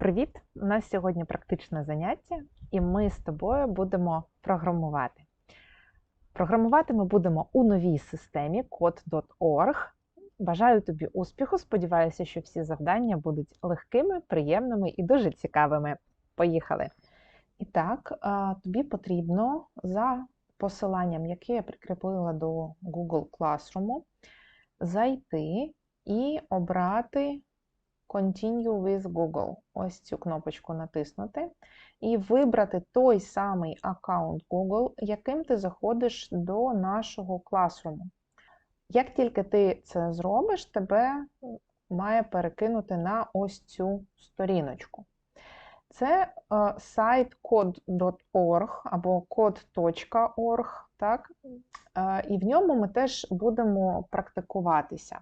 Привіт! У нас сьогодні практичне заняття, і ми з тобою будемо програмувати. Програмувати ми будемо у новій системі code.org. Бажаю тобі успіху! Сподіваюся, що всі завдання будуть легкими, приємними і дуже цікавими. Поїхали! І так, тобі потрібно за посиланням, яке я прикріпила до Google Classroom, зайти і обрати Continue with Google. Ось цю кнопочку натиснути. І вибрати той самий аккаунт Google, яким ти заходиш до нашого класруму. Як тільки ти це зробиш, тебе має перекинути на ось цю сторіночку. Це е, сайт code.org або code.org, так? Е, і в ньому ми теж будемо практикуватися.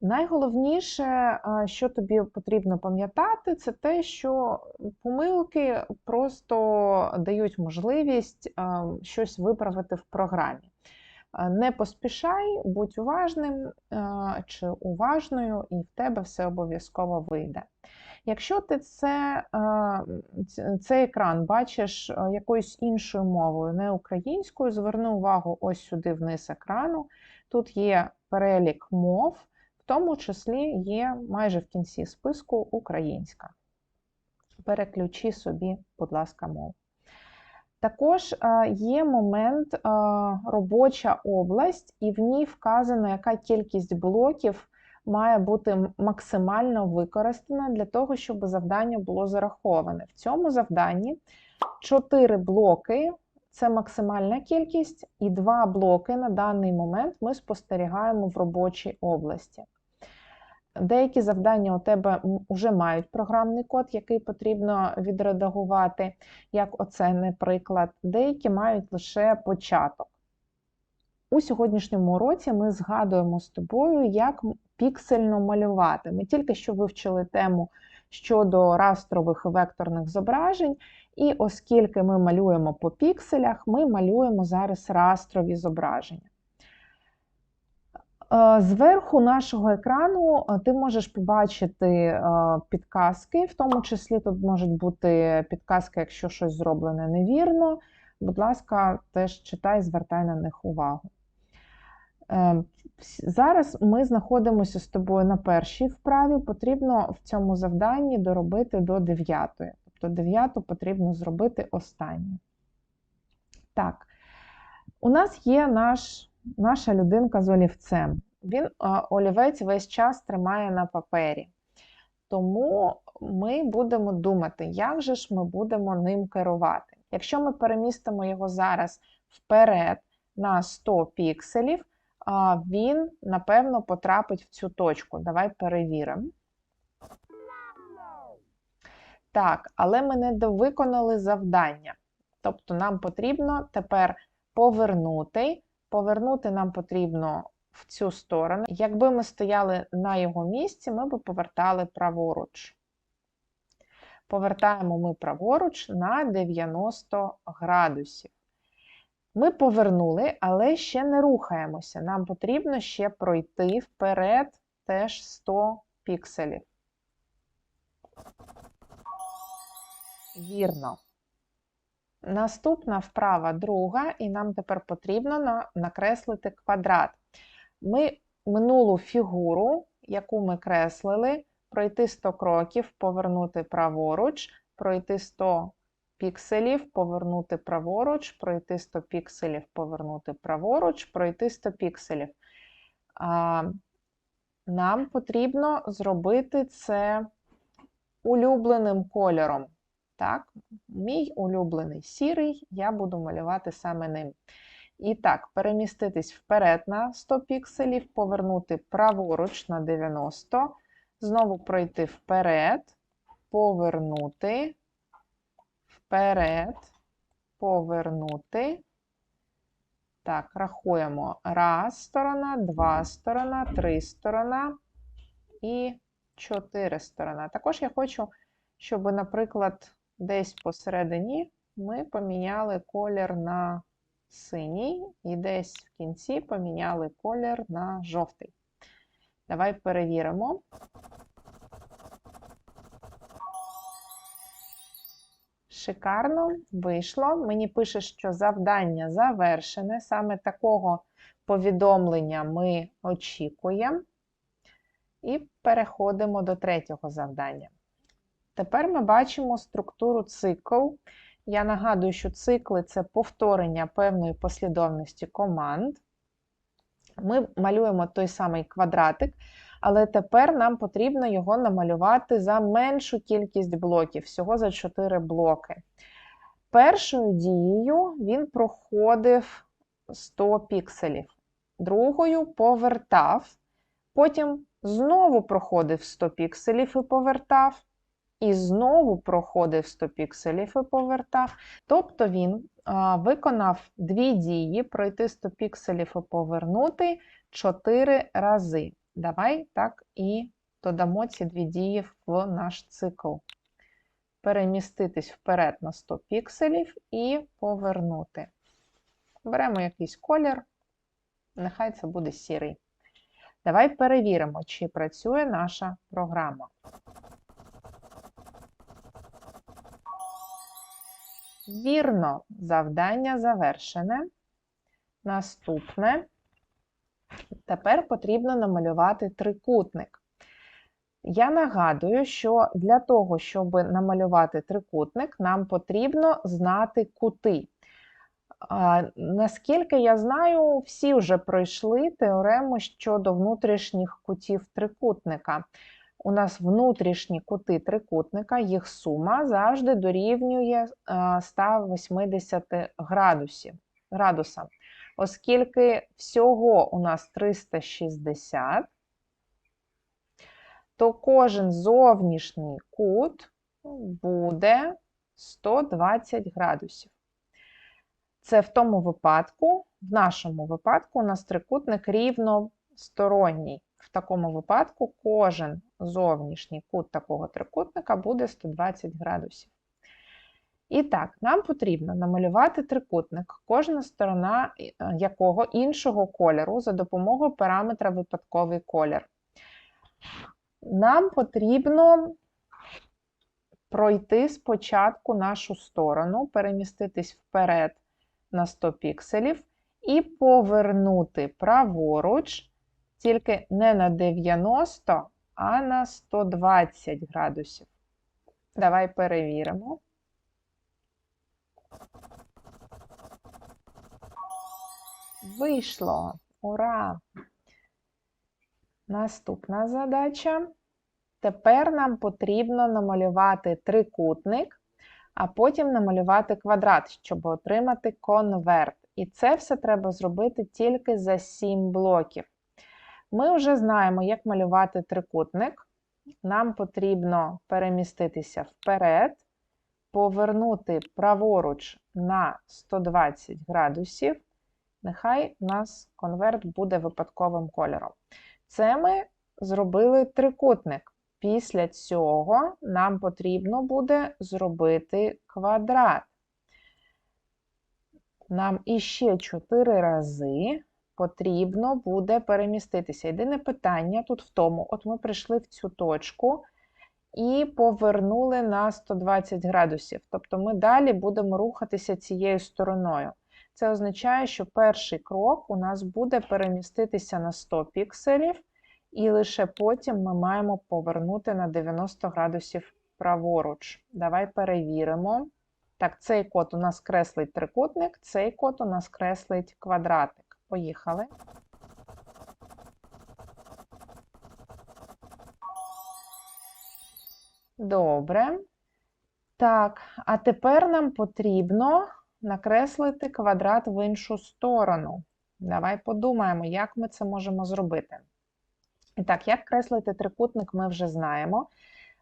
Найголовніше, що тобі потрібно пам'ятати, це те, що помилки просто дають можливість щось виправити в програмі. Не поспішай, будь уважним чи уважною, і в тебе все обов'язково вийде. Якщо ти це, цей екран бачиш якоюсь іншою мовою, не українською, зверни увагу ось сюди вниз екрану. Тут є перелік мов тому числі є майже в кінці списку українська. Переключи собі, будь ласка, мову. Також е, є момент е, робоча область, і в ній вказано, яка кількість блоків має бути максимально використана для того, щоб завдання було зараховане. В цьому завданні 4 блоки це максимальна кількість, і 2 блоки на даний момент ми спостерігаємо в робочій області. Деякі завдання у тебе вже мають програмний код, який потрібно відредагувати, як оце, наприклад, деякі мають лише початок. У сьогоднішньому уроці ми згадуємо з тобою, як піксельно малювати. Ми тільки що вивчили тему щодо растрових векторних зображень, і оскільки ми малюємо по пікселях, ми малюємо зараз растрові зображення. Е, зверху нашого екрану е, ти можеш побачити е, підказки, в тому числі тут можуть бути підказки, якщо щось зроблене невірно. Будь ласка, теж читай, звертай на них увагу. Зараз ми знаходимося з тобою на першій вправі, потрібно в цьому завданні доробити до дев'ятої. Тобто дев'яту потрібно зробити останню. Так, у нас є наш наша людинка з олівцем. Він олівець весь час тримає на папері. Тому ми будемо думати, як же ж ми будемо ним керувати. Якщо ми перемістимо його зараз вперед на 100 пікселів, він, напевно, потрапить в цю точку. Давай перевіримо. Так, але ми не виконали завдання. Тобто нам потрібно тепер повернути Повернути нам потрібно в цю сторону. Якби ми стояли на його місці, ми б повертали праворуч. Повертаємо ми праворуч на 90 градусів. Ми повернули, але ще не рухаємося. Нам потрібно ще пройти вперед теж 100 пікселів. Вірно. Наступна вправа друга, і нам тепер потрібно накреслити квадрат. Ми минулу фігуру, яку ми креслили, пройти 100 кроків, повернути праворуч, пройти 100 пікселів, повернути праворуч, пройти 100 пікселів, повернути праворуч, пройти 100 пікселів. Нам потрібно зробити це улюбленим кольором. Так, Мій улюблений сірий, я буду малювати саме ним. І так, переміститись вперед на 100 пікселів, повернути праворуч на 90, знову пройти вперед, повернути, вперед, повернути. Так, рахуємо. Раз сторона, два сторона, три сторона і чотири сторона. Також я хочу, щоб, наприклад, десь посередині ми поміняли колір на синій, і десь в кінці поміняли колір на жовтий. Давай перевіримо. Шикарно вийшло. Мені пише, що завдання завершене. Саме такого повідомлення ми очікуємо. І переходимо до третього завдання. Тепер ми бачимо структуру цикл. Я нагадую, що цикли це повторення певної послідовності команд. Ми малюємо той самий квадратик, але тепер нам потрібно його намалювати за меншу кількість блоків, всього за 4 блоки. Першою дією він проходив 100 пікселів, другою повертав, потім знову проходив 100 пікселів і повертав, і знову проходив 100 пікселів і повертав. Тобто він виконав дві дії: пройти 100 пікселів і повернути 4 рази. Давай так і додамо ці дві дії в наш цикл. Переміститись вперед на 100 пікселів і повернути. Беремо якийсь колір, нехай це буде сірий. Давай перевіримо, чи працює наша програма. Вірно, завдання завершене. Наступне. Тепер потрібно намалювати трикутник. Я нагадую, що для того, щоб намалювати трикутник, нам потрібно знати кути. Наскільки я знаю, всі вже пройшли теорему щодо внутрішніх кутів трикутника. У нас внутрішні кути трикутника, їх сума завжди дорівнює 180 градусів, градусам. Оскільки всього у нас 360, то кожен зовнішній кут буде 120 градусів. Це в тому випадку, в нашому випадку, у нас трикутник рівносторонній. В такому випадку кожен зовнішній кут такого трикутника буде 120 градусів. І так, нам потрібно намалювати трикутник, кожна сторона е, якого іншого кольору за допомогою параметра випадковий колір. Нам потрібно пройти спочатку нашу сторону, переміститись вперед на 100 пікселів і повернути праворуч, тільки не на 90, а на 120 градусів. Давай перевіримо. Вийшло! Ура! Наступна задача. Тепер нам потрібно намалювати трикутник, а потім намалювати квадрат, щоб отримати конверт. І це все треба зробити тільки за 7 блоків. Ми вже знаємо, як малювати трикутник. Нам потрібно переміститися вперед, повернути праворуч на 120 градусів. Нехай у нас конверт буде випадковим кольором. Це ми зробили трикутник. Після цього нам потрібно буде зробити квадрат. Нам іще 4 рази потрібно буде переміститися. Єдине питання тут в тому: от ми прийшли в цю точку і повернули на 120 градусів. Тобто ми далі будемо рухатися цією стороною. Це означає, що перший крок у нас буде переміститися на 100 пікселів, і лише потім ми маємо повернути на 90 градусів праворуч. Давай перевіримо. Так, цей код у нас креслить трикутник, цей код у нас креслить квадратик. Поїхали. Добре. Так, а тепер нам потрібно накреслити квадрат в іншу сторону. Давай подумаємо, як ми це можемо зробити. І так, як креслити трикутник, ми вже знаємо.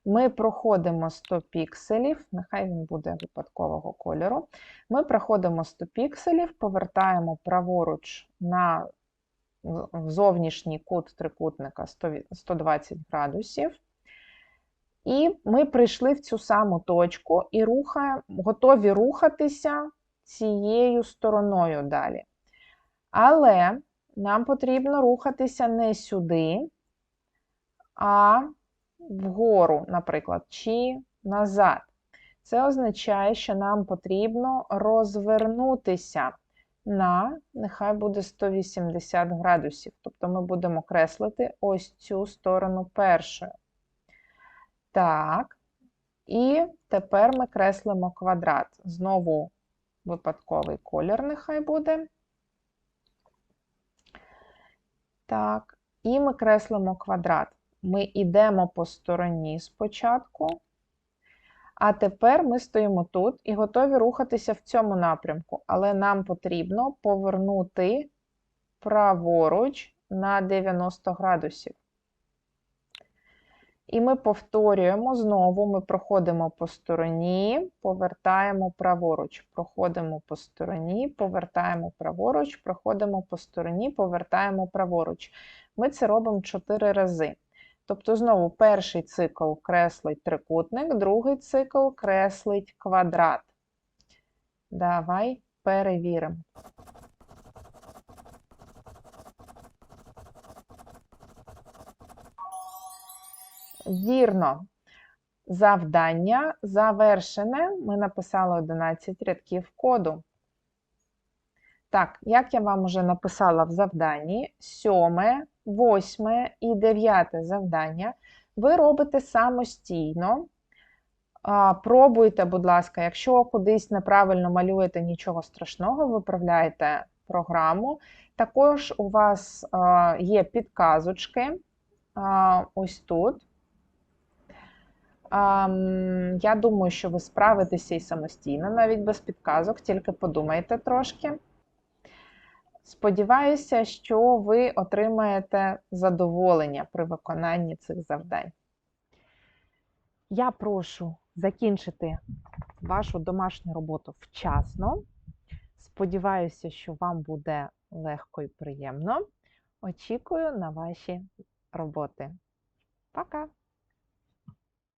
Ми проходимо 100 пікселів, нехай він буде випадкового кольору. Ми проходимо 100 пікселів, повертаємо праворуч на зовнішній кут трикутника 120 градусів. І ми прийшли в цю саму точку і рухаємо, готові рухатися цією стороною далі. Але нам потрібно рухатися не сюди, а вгору, наприклад, чи назад. Це означає, що нам потрібно розвернутися на, нехай буде 180 градусів. Тобто ми будемо креслити ось цю сторону першою. Так, і тепер ми креслимо квадрат. Знову випадковий колір нехай буде. Так, і ми креслимо квадрат. Ми йдемо по стороні спочатку, а тепер ми стоїмо тут і готові рухатися в цьому напрямку, але нам потрібно повернути праворуч на 90 градусів. І ми повторюємо знову, ми проходимо по стороні, повертаємо праворуч, проходимо по стороні, повертаємо праворуч, проходимо по стороні, повертаємо праворуч. Ми це робимо 4 рази. Тобто, знову перший цикл креслить трикутник, другий цикл креслить квадрат. Давай перевіримо. Вірно. Завдання завершене. Ми написали 11 рядків коду. Так, як я вам вже написала в завданні, сьоме, восьме і дев'яте завдання ви робите самостійно. Пробуйте, будь ласка, якщо кудись неправильно малюєте нічого страшного, виправляйте програму. Також у вас є підказочки ось тут. Я думаю, що ви справитеся і самостійно, навіть без підказок, тільки подумайте трошки. Сподіваюся, що ви отримаєте задоволення при виконанні цих завдань. Я прошу закінчити вашу домашню роботу вчасно. Сподіваюся, що вам буде легко і приємно. Очікую на ваші роботи. Пока!